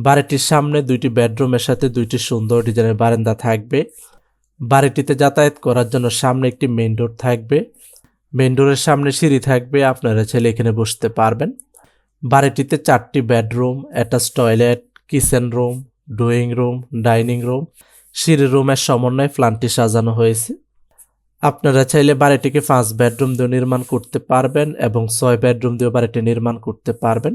বাড়িটির সামনে দুইটি বেডরুমের সাথে দুইটি সুন্দর ডিজাইনের বারান্দা থাকবে। বাড়িটিতে যাতায়াত করার জন্য সামনে একটি মেন ডোর থাকবে। মেইন ডোরের সামনে সিঁড়ি থাকবে, আপনারা ছেলে এখানে বসতে পারবেন। বাড়িটিতে চারটি bedroom, attach toilet, kitchen room, drawing room, dining room, সিঁড়ি রুমের সমন্বয়ে প্ল্যানটি সাজানো হয়েছে। আপনারা চাইলে বাড়িটিকে পাঁচ বেডরুম দিয়ে নির্মাণ করতে পারবেন এবং ছয় বেডরুম দিয়ে বাড়িটি নির্মাণ করতে পারবেন।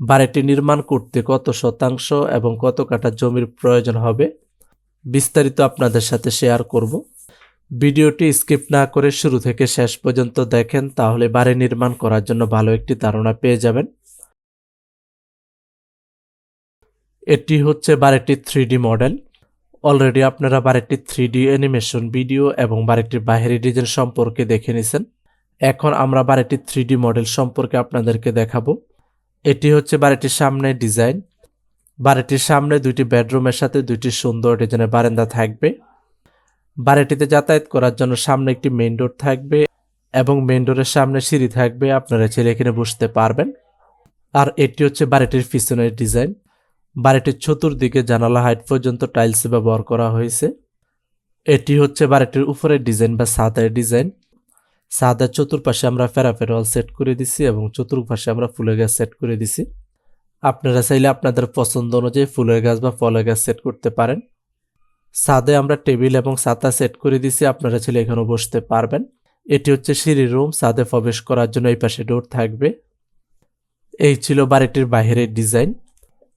বাড়িটি নির্মাণ করতে কত শতাংশ এবং কত কাঠা জমির প্রয়োজন হবে, বিস্তারিত আপনাদের সাথে শেয়ার করব। ভিডিওটি স্কিপ না করে শুরু থেকে শেষ পর্যন্ত দেখেন, তাহলে বাড়ি নির্মাণ করার জন্য ভালো একটি ধারণা পেয়ে যাবেন। এটি হচ্ছে বাড়িটির থ্রি মডেল। অলরেডি আপনারা বাড়িটির থ্রি অ্যানিমেশন ভিডিও এবং বাড়িটির বাহিরি ডিজাইন সম্পর্কে দেখে নিছেন। এখন আমরা বাড়িটির থ্রি মডেল সম্পর্কে আপনাদেরকে দেখাবো। এটি হচ্ছে বাড়িটির সামনে ডিজাইন। বাড়িটির সামনে দুইটি বেডরুমের সাথে দুইটি সুন্দর ডিজাইনের বারান্দা থাকবে। বাড়িটিতে যাতায়াত করার জন্য সামনে একটি মেইন ডোর থাকবে এবং মেইন ডোরের সামনে সিঁড়ি থাকবে, আপনারা ছেলে এখানে বসতে পারবেন। আর এটি হচ্ছে বাড়িটির পিছনের ডিজাইন। বাড়িটির চতুর্দিকে জানালা হাইট পর্যন্ত টাইলস ব্যবহার করা হয়েছে। এটি হচ্ছে বাড়িটির উপরের ডিজাইন বা ছাদের ডিজাইন। ছাদের চতুর্পাশে আমরা ওয়াল সেট করে দিছি এবং চতুর্পাশে আমরা ফুলের গাছ সেট করে দিছি। আপনারা চাইলে আপনাদের পছন্দ অনুযায়ী ফুলের গাছ বা ফলের গাছ সেট করতে পারেন। ছাদে আমরা টেবিল এবং ছাতা সেট করে দিছি, আপনারা চাইলে এখানে বসতে পারবেন। এটি হচ্ছে সিঁড়ি রুম, সাদে প্রবেশ করার জন্য এই পাশে ডোর থাকবে। এই ছিল বাড়িটির বাইরের ডিজাইন।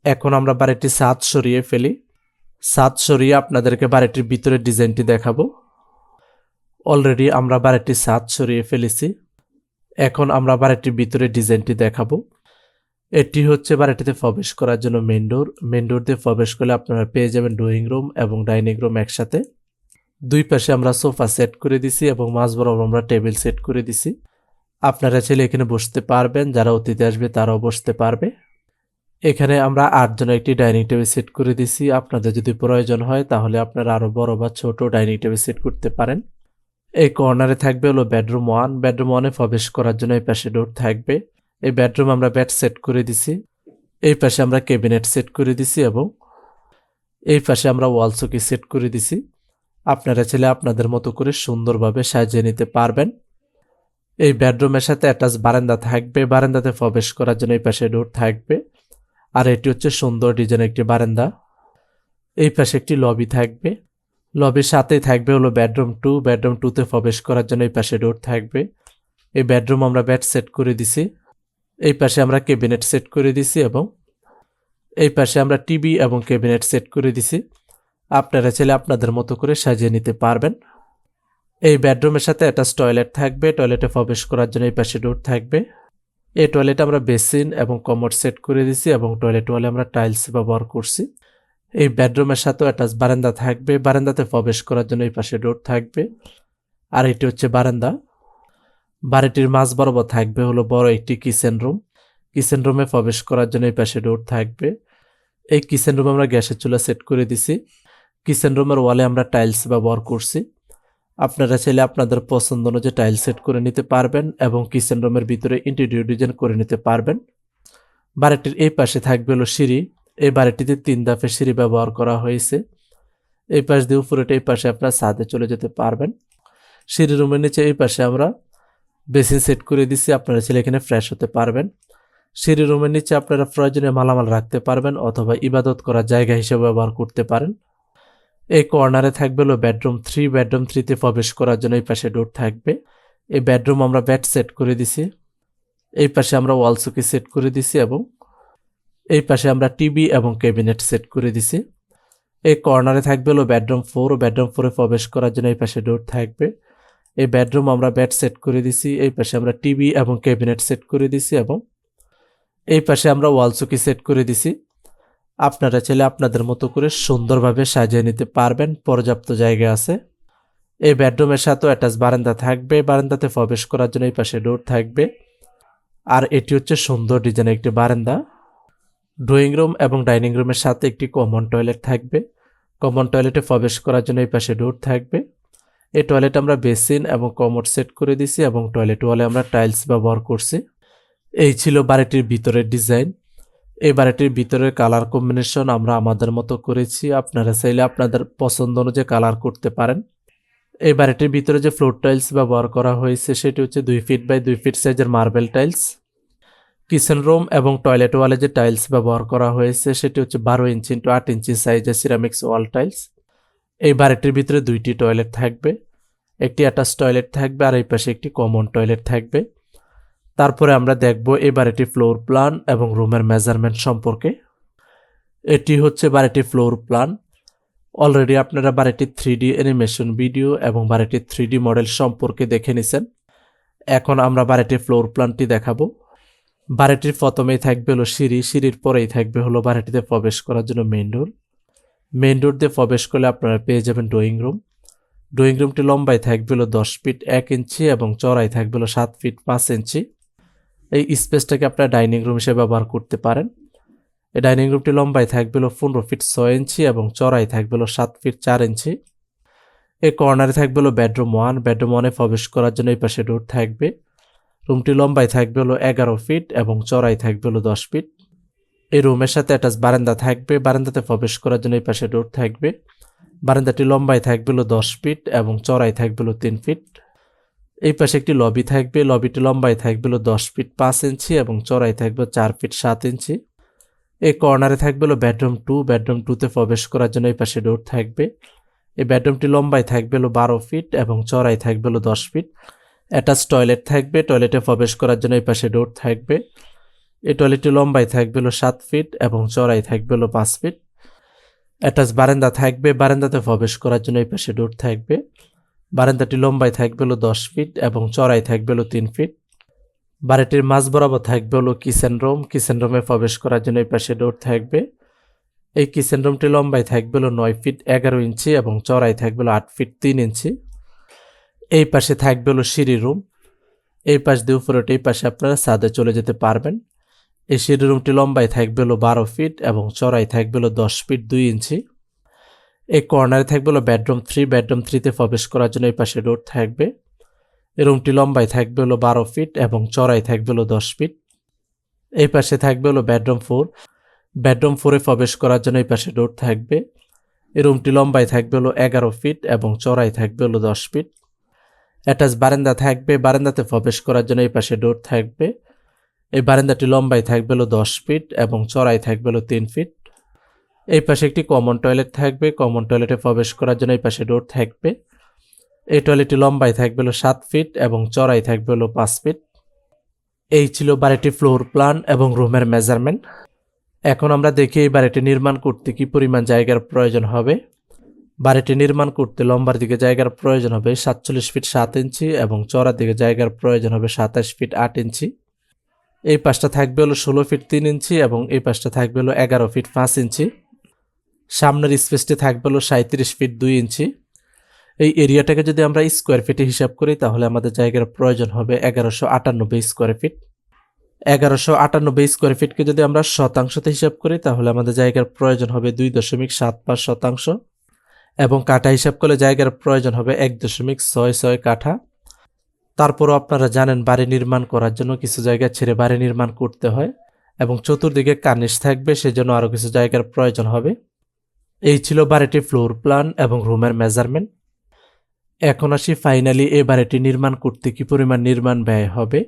এখন আমরা বাড়িটির ছাদ সরিয়ে ফেলি। ছাদ সরিয়ে আপনাদেরকে বাড়িটির ভিতরের ডিজাইনটি দেখাবো। অলরেডি আমরা বাড়িটির ছাদ সরিয়ে ফেলেছি। এখন আমরা বাড়িটির ভিতরে ডিজাইনটি দেখাবো। এটি হচ্ছে বাড়িটিতে প্রবেশ করার জন্য মেন ডোর মেন ডোর দিয়ে প্রবেশ করলে আপনারা পেয়ে যাবেন ড্রয়িং রুম এবং ডাইনিং রুম একসাথে। দুই পাশে আমরা সোফা সেট করে দিছি এবং মাঝ বরাবর আমরা টেবিল সেট করে দিছি। আপনারা ছেলে এখানে বসতে পারবেন, যারা অতিথি আসবে তারাও বসতে পারবে। এখানে আমরা আটজনের একটি ডাইনিং টেবিল সেট করে দিছি। আপনাদের যদি প্রয়োজন হয় তাহলে আপনারা আরও বড় বা ছোট ডাইনিং টেবিল সেট করতে পারেন। এই কর্নারে থাকবে হলো বেডরুম ওয়ান বেডরুম ওয়ানে প্রবেশ করার জন্য এই পাশে ডোর থাকবে। এই বেডরুম আমরা বেড সেট করে দিছি। এই পাশে আমরা ক্যাবিনেট সেট করে দিছি এবং এই পাশে আমরা ওয়াল চকি সেট করে দিছি। আপনারা ছেলে আপনাদের মতো করে সুন্দরভাবে সাজিয়ে নিতে পারবেন। এই বেডরুমের সাথে অ্যাটাচ বারান্দা থাকবে। বারান্দাতে প্রবেশ করার জন্য এই পাশে ডোর থাকবে। আর এটি হচ্ছে সুন্দর ডিজাইন একটি বারান্দা। এই পাশে একটি লবি থাকবে। লবির সাথেই থাকবে হলো বেডরুম টু বেডরুম টুতে প্রবেশ করার জন্য এই পাশে ডোর থাকবে। এই বেডরুম আমরা বেড সেট করে দিছি। এই পাশে আমরা ক্যাবিনেট সেট করে দিছি এবং এই পাশে আমরা টিভি এবং ক্যাবিনেট সেট করে দিছি। আপনারা ছেলে আপনাদের মতো করে সাজিয়ে নিতে পারবেন। এই বেডরুমের সাথে অ্যাটাচ টয়লেট থাকবে। টয়লেটে প্রবেশ করার জন্য এই পাশে ডোর থাকবে। এই টয়লেটে আমরা বেসিন এবং কমোড সেট করে দিছি এবং টয়লেট ওয়ালে আমরা টাইলস ব্যবহার করছি। এই বেডরুমের সাথেও অ্যাটাচ বারান্দা থাকবে। বারান্দাতে প্রবেশ করার জন্য এই পাশে ডোর থাকবে। আর এটি হচ্ছে বারান্দা। বাড়িটির মাঝ বরাবর থাকবে হলো বড় একটি কিচেন রুম কিচেন রুমে প্রবেশ করার জন্য এই পাশে ডোর থাকবে। এই কিচেন রুমে আমরা গ্যাসের চুলা সেট করে দিছি। কিচেন রুমের ওয়ালে আমরা টাইলস ব্যবহার করছি। আপনারা চাইলে আপনাদের পছন্দ অনুযায়ী টাইল সেট করে নিতে পারবেন এবং কিচেন রুমের ভিতরে ইন্টেরিয়র ডিজাইন করে নিতে পারবেন। বাড়িটির এই পাশে থাকবে হলো সিঁড়ি। এই বাড়িটিতে তিন ধাপে সিঁড়ি ব্যবহার করা হয়েছে। এই পাশ দিয়ে উপরেটা, এই পাশে আপনারা ছাদে চলে যেতে পারবেন। সিঁড়ি রুমের নিচে এই পাশে আমরা বেসিন সেট করে দিচ্ছি আপনারা ছেলে এখানে ফ্রেশ হতে পারবেন। সিঁড়ি রুমের নিচে আপনারা প্রয়োজনীয় মালামাল রাখতে পারবেন অথবা ইবাদত করার জায়গা হিসেবে ব্যবহার করতে পারেন। এই কর্নারে থাকবে হলো বেডরুম থ্রি। বেডরুম থ্রিতে প্রবেশ করার জন্য এই পাশে ডোর থাকবে। এই বেডরুম আমরা বেড সেট করে দিছি। এই পাশে আমরা ওয়াল সুকি সেট করে দিছি এবং এই পাশে আমরা টিভি এবং ক্যাবিনেট সেট করে দিছি। এই কর্নারে থাকবে হলো বেডরুম ফোর। বেডরুম ফোরে প্রবেশ করার জন্য এই পাশে ডোর থাকবে। এই বেডরুম আমরা বেড সেট করে দিছি। এই পাশে আমরা টিভি এবং ক্যাবিনেট সেট করে দিছি এবং এই পাশে আমরা ওয়াল সুকি সেট করে দিছি। আপনারা চাইলে আপনাদের মতো করে সুন্দরভাবে সাজিয়ে নিতে পারবেন। পর্যাপ্ত জায়গা আছে। এই বেডরুমের সাথেও অ্যাটাচ বারান্দা থাকবে। বারান্দাতে প্রবেশ করার জন্য এই পাশে ডোর থাকবে। আর এটি হচ্ছে সুন্দর ডিজাইনের একটি বারান্দা। ড্রয়িং রুম এবং ডাইনিং রুমের সাথে একটি কমন টয়লেট থাকবে। কমন টয়লেটে প্রবেশ করার জন্য এই পাশে ডোর থাকবে। এই টয়লেট আমরা বেসিন এবং কমোড সেট করে দিছি এবং টয়লেট ওয়ালে আমরা টাইলস ব্যবহার করছি। এই ছিল বাড়িটির ভিতরের ডিজাইন। এই বাড়িটির ভিতরের কালার কম্বিনেশন আমরা আমাদের মতো করেছি। আপনারা চাইলে আপনাদের পছন্দ অনুযায়ী কালার করতে পারেন। এই বাড়িটির ভিতরে যে ফ্লোর টাইলস ব্যবহার করা হয়েছে, সেটি হচ্ছে দুই ফিট বাই দুই ফিট সাইজের মার্বেল টাইলস। কিচেন রুম এবং টয়লেট ওয়ালে যে টাইলস ব্যবহার করা হয়েছে, সেটি হচ্ছে বারো ইঞ্চি ইন্টু আট ইঞ্চি সাইজের সিরামিক্স ওয়াল টাইলস এই বাড়িটির ভিতরে দুইটি টয়লেট থাকবে, একটি অ্যাটাচ টয়লেট থাকবে আর এই পাশে একটি কমন টয়লেট থাকবে। তারপরে আমরা দেখব এই বাড়িটির ফ্লোর প্ল্যান এবং রুমের মেজারমেন্ট সম্পর্কে। এটি হচ্ছে বাড়িটির ফ্লোর প্ল্যান অলরেডি আপনারা বাড়িটির থ্রি ডি অ্যানিমেশন ভিডিও এবং বাড়িটির থ্রি ডি মডেল সম্পর্কে দেখে নিছেন। এখন আমরা বাড়িটির ফ্লোর প্ল্যানটি দেখাবো। বাড়িটির প্রথমেই থাকবে হলো সিঁড়ি, সিঁড়ির পরেই থাকবে হলো বাড়িটিতে প্রবেশ করার জন্য মেন ডোর মেন ডোর দিয়ে প্রবেশ করলে আপনারা পেয়ে যাবেন ড্রয়িং রুম ড্রয়িং রুমটি লম্বায় থাকবে হলো দশ ফিট এক ইঞ্চি এবং চড়াই থাকবে হলো সাত ফিট পাঁচ ইঞ্চি। এই স্পেসটাকে আপনারা ডাইনিং রুম হিসেবে ব্যবহার করতে পারেন। এই ডাইনিং রুমটি লম্বায় থাকবে হলো পনেরো ফিট ছয় ইঞ্চি এবং চড়াই থাকবে হলো সাত ফিট চার ইঞ্চি। এই কর্নারে থাকবে হলো বেডরুম ওয়ান বেডরুম ওয়ানে প্রবেশ করার জন্য এই পাশে ডোর থাকবে। রুমটি লম্বায় থাকবে হলো এগারো ফিট এবং চড়াই থাকবে হলো দশ ফিট। এই রুমের সাথে অ্যাটাচ বারান্দা থাকবে। বারান্দাতে প্রবেশ করার জন্য এই পাশে ডোর থাকবে। বারান্দাটি লম্বায় থাকবে হলো দশ ফিট এবং চড়াই থাকবে হলো তিন ফিট। এই পাশে একটি লবি থাকবে। লবিটি লম্বায় থাকবে হলো দশ ফিট পাঁচ ইঞ্চি এবং চড়াই থাকবে চার ফিট সাত ইঞ্চি। এই কর্নারে থাকবে হলো বেডরুম টু বেডরুম টুতে প্রবেশ করার জন্য এই পাশে ডোর থাকবে। এই বেডরুমটি লম্বায় থাকবে হলো বারো ফিট এবং চড়াই থাকবে হলো দশ ফিট। অ্যাটাচ টয়লেট থাকবে, টয়লেটে প্রবেশ করার জন্য এই পাশে ডোর থাকবে। এই টয়লেটটি লম্বায় থাকবে হলো সাত ফিট এবং চড়াই থাকবে হলো পাঁচ ফিট। অ্যাটাচ বারান্দা থাকবে, বারান্দাতে প্রবেশ করার জন্য এই পাশে ডোর থাকবে। বারান্দাটি লম্বায় থাকবে হলো দশ ফিট এবং চড়াই থাকবে হলো তিন ফিট। বাড়িটির মাঝ বরাবর থাকবে হলো কিচেন রুম, কিচেন রুমে প্রবেশ করার জন্য এই পাশে ডোর থাকবে। এই কিচেন রুমটি লম্বায় থাকবে হলো নয় ফিট এগারো ইঞ্চি এবং চড়াই থাকবে হলো আট ফিট তিন ইঞ্চি। এই পাশে থাকবে হলো সিঁড়ি রুম। এই পাশ দিয়ে উপরে এই পাশে আপনারা ছাদে চলে যেতে পারবেন। এই সিঁড়ি রুমটি লম্বায় থাকবে হলো বারো ফিট এবং চড়াই থাকবে হলো দশ ফিট দুই ইঞ্চি। এই কর্নারে থাকবে হলো বেডরুম থ্রি। বেডরুম থ্রিতে প্রবেশ করার জন্য এই পাশে ডোর থাকবে। এই রুমটি লম্বায় থাকবে হলো বারো ফিট এবং চড়াই থাকবে হলো দশ ফিট। এই পাশে থাকবে হলো বেডরুম ফোর। বেডরুম ফোরে প্রবেশ করার জন্য এই পাশে ডোর থাকবে। এই রুমটি লম্বায় থাকবে হলো এগারো ফিট এবং চড়াই থাকবে হলো দশ ফিট। অ্যাটাচ বারান্দা থাকবে। বারান্দাতে প্রবেশ করার জন্য এই পাশে ডোর থাকবে। এই বারান্দাটি লম্বায় থাকবে হলো দশ ফিট এবং চড়াই থাকবে হলো তিন ফিট এই পাশে একটি কমন টয়লেট থাকবে। কমন টয়লেটে প্রবেশ করার জন্য এই পাশে ডোর থাকবে। এই টয়লেটটি লম্বায় থাকবে হলো সাত ফিট এবং চড়াই থাকবে হলো পাঁচ ফিট এই ছিল বাড়িটি ফ্লোর প্ল্যান এবং রুমের মেজারমেন্ট এখন আমরা দেখি এই বাড়িটি নির্মাণ করতে কি পরিমাণ জায়গার প্রয়োজন হবে। বাড়িটি নির্মাণ করতে লম্বার দিকে জায়গার প্রয়োজন হবে সাতচল্লিশ ফিট সাত ইঞ্চি এবং চড়ার দিকে জায়গার প্রয়োজন হবে সাতাশ ফিট আট ইঞ্চি। এই পাশটা থাকবে হলো ষোলো ফিট তিন ইঞ্চি এবং এই পাশটা থাকবে হলো এগারো ফিট পাঁচ ইঞ্চি। সামনের স্পেসটি থাকবে হলো সাঁত্রিশ ফিট দুই ইঞ্চি। এই এরিয়াটাকে যদি আমরা স্কোয়ার ফিটে হিসাব করি, তাহলে আমাদের জায়গার প্রয়োজন হবে এগারোশো আটানব্বই স্কোয়ার ফিট। এগারোশো আটানব্বই স্কোয়ার ফিটকে যদি আমরা শতাংশতে হিসাব করি, তাহলে আমাদের জায়গার প্রয়োজন হবে দুই দশমিক সাত পাঁচ শতাংশ। এবং কাঠা হিসাব করলে জায়গার প্রয়োজন হবে এক দশমিক ছয় ছয় কাঠা। তারপরও আপনারা জানেন বাড়ি নির্মাণ করার জন্য কিছু জায়গা ছেড়ে বাড়ি নির্মাণ করতে হয় এবং চতুর্দিকে কার্নিশ থাকবে, সেজন্য আরও কিছু জায়গার প্রয়োজন হবে। এই ছিল বাড়িটি ফ্লোর প্ল্যান এবং রুমের মেজারমেন্ট। এখন আসি ফাইনালি এই বাড়িটি নির্মাণ করতে কি পরিমাণ নির্মাণ ব্যয় হবে।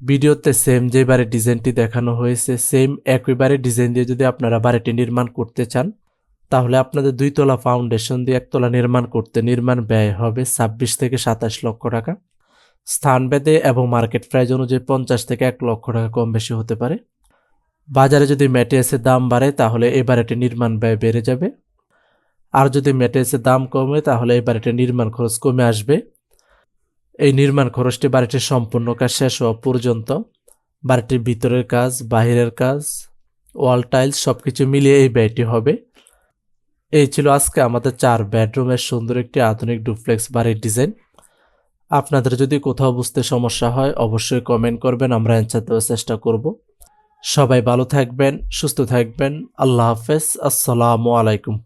ভিডিওতে সেম যে বাড়ির ডিজাইনটি দেখানো হয়েছে, সেম একই বাড়ির ডিজাইন দিয়ে যদি আপনারা বাড়িটি নির্মাণ করতে চান তাহলে আপনাদের দুইতলা ফাউন্ডেশন দিয়ে একতলা নির্মাণ করতে নির্মাণ ব্যয় হবে ছাব্বিশ থেকে সাতাশ লক্ষ টাকা। স্থান স্থানভেদে এবং মার্কেট প্রাইস অনুযায়ী পঞ্চাশ থেকে এক লক্ষ টাকা কম বেশি হতে পারে। বাজারে যদি ম্যাটেরিয়ালসের দাম বাড়ে, তাহলে এবার এটি নির্মাণ ব্যয় বেড়ে যাবে। আর যদি ম্যাটেরিয়ালসের দাম কমে, তাহলে এবার এটি নির্মাণ খরচ কমে আসবে। এই নির্মাণ খরচটি বাড়িটির সম্পূর্ণ কাজ শেষ হওয়া পর্যন্ত। বাড়িটির ভিতরের কাজ, বাহিরের কাজ ওয়াল টাইলস সব কিছু মিলিয়ে এই ব্যয়টি হবে। এই ছিল আজকে আমাদের চার বেডরুমের সুন্দর একটি আধুনিক ডুপ্লেক্স বাড়ির ডিজাইন। আপনাদের যদি কোথাও বুঝতে সমস্যা হয়, অবশ্যই কমেন্ট করবেন, আমরা অ্যান্সার দেওয়ার চেষ্টা করব। সবাই ভালো থাকবেন, সুস্থ থাকবেন, আল্লাহ হাফেজ, আসসালামু আলাইকুম।